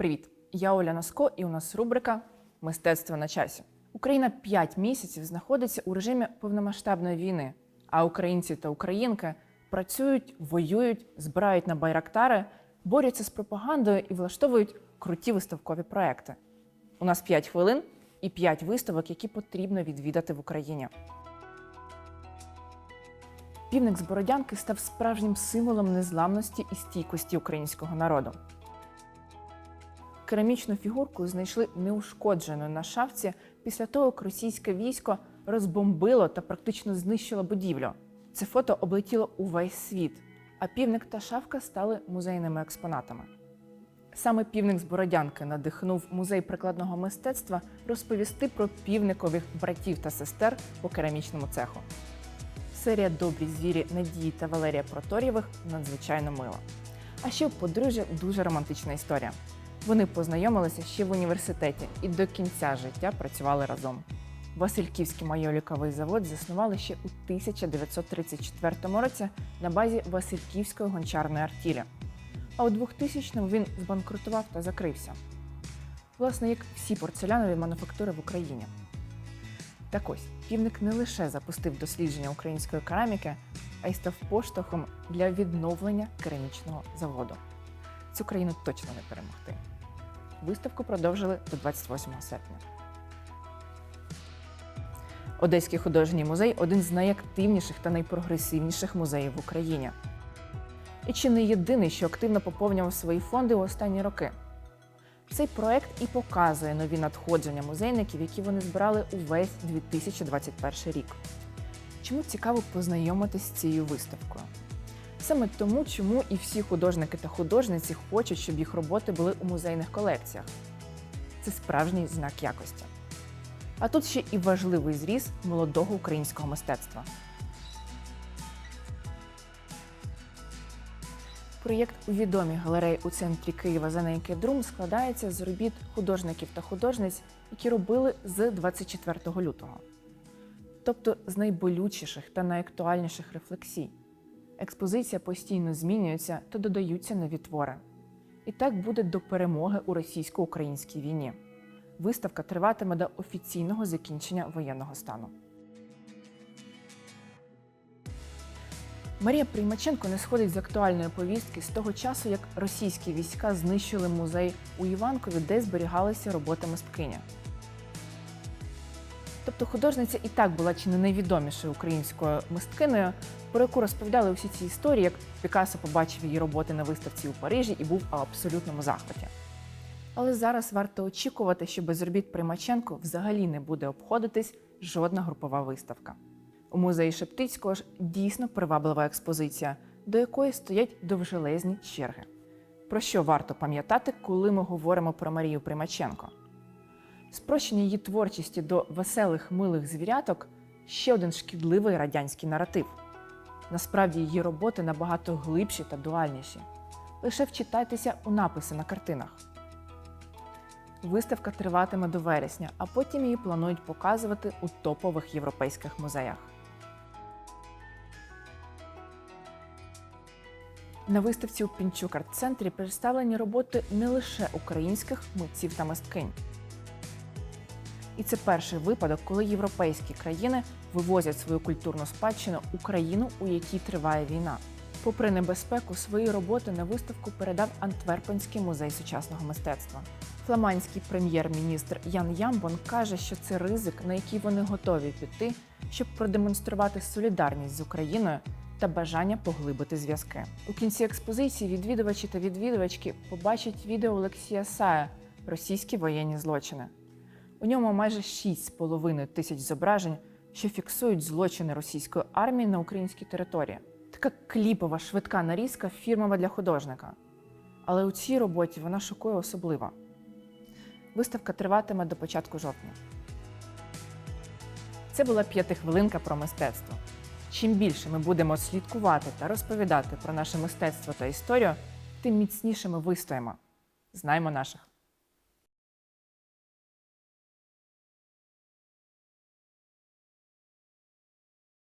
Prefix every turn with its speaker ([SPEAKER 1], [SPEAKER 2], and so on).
[SPEAKER 1] Привіт! Я Оля Носко, і у нас рубрика Мистецтво на часі. Україна 5 місяців знаходиться у режимі повномасштабної війни, а українці та українки працюють, воюють, збирають на байрактари, борються з пропагандою і влаштовують круті виставкові проекти. У нас 5 хвилин і 5 виставок, які потрібно відвідати в Україні. Півник з Бородянки став справжнім символом незламності і стійкості українського народу. Керамічну фігурку знайшли неушкодженою на шафці після того, як російське військо розбомбило та практично знищило будівлю. Це фото облетіло увесь світ, а півник та шафка стали музейними експонатами. Саме півник з Бородянки надихнув музей прикладного мистецтва розповісти про півникових братів та сестер по керамічному цеху. Серія Добрі звірі Надії та Валерія Проторєвих надзвичайно мила. А ще подружжя дуже романтична історія. Вони познайомилися ще в університеті і до кінця життя працювали разом. Васильківський майоліковий завод заснували ще у 1934 році на базі Васильківської гончарної артілі. А у 2000-му він збанкрутував та закрився. Власне, як всі порцелянові мануфактури в Україні. Так ось, півник не лише запустив дослідження української кераміки, а й став поштовхом для відновлення керамічного заводу. Цю країну точно не перемогти. Виставку продовжили до 28 серпня. Одеський художній музей один з найактивніших та найпрогресивніших музеїв в Україні. І чи не єдиний, що активно поповнював свої фонди у останні роки. Цей проект і показує нові надходження музейників, які вони збирали увесь 2021 рік. Чому цікаво познайомитись з цією виставкою? Саме тому, чому і всі художники та художниці хочуть, щоб їх роботи були у музейних колекціях. Це справжній знак якості. А тут ще і важливий зріз молодого українського мистецтва. Проєкт у відомій галереї у центрі Києва за неї Друм складається з робіт художників та художниць, які робили з 24 лютого. Тобто з найболючіших та найактуальніших рефлексій. Експозиція постійно змінюється та додаються нові твори. І так буде до перемоги у російсько-українській війні. Виставка триватиме до офіційного закінчення воєнного стану. Марія Приймаченко не сходить з актуальної повістки з того часу, як російські війська знищили музей у Іванкові, де зберігалися роботи мисткині. Тобто художниця і так була чи не найвідомішою українською мисткинею, про яку розповідали усі ці історії, як Пікассо побачив її роботи на виставці у Парижі і був у абсолютному захваті. Але зараз варто очікувати, що без робіт Примаченко взагалі не буде обходитись жодна групова виставка. У музеї Шептицького ж дійсно приваблива експозиція, до якої стоять довжелезні черги. Про що варто пам'ятати, коли ми говоримо про Марію Примаченко? Спрощення її творчості до веселих милих звіряток ще один шкідливий радянський наратив. Насправді її роботи набагато глибші та дуальніші. Лише вчитайтеся у написи на картинах. Виставка триватиме до вересня, а потім її планують показувати у топових європейських музеях. На виставці у Пінчук арт-центрі представлені роботи не лише українських митців та мисткинь. І це перший випадок, коли європейські країни вивозять свою культурну спадщину у країну, у якій триває війна. Попри небезпеку, свої роботи на виставку передав Антверпенський музей сучасного мистецтва. Фламандський прем'єр-міністр Ян Ямбон каже, що це ризик, на який вони готові піти, щоб продемонструвати солідарність з Україною та бажання поглибити зв'язки. У кінці експозиції відвідувачі та відвідувачки побачать відео Олексія Сая Російські воєнні злочини. У ньому майже 6,5 тисяч зображень, що фіксують злочини російської армії на українській території. Така кліпова, швидка нарізка фірмова для художника. Але у цій роботі вона шокує особливо. Виставка триватиме до початку жовтня. Це була п'ятихвилинка про мистецтво. Чим більше ми будемо слідкувати та розповідати про наше мистецтво та історію, тим міцніше ми вистоїмо. Знаймо наших.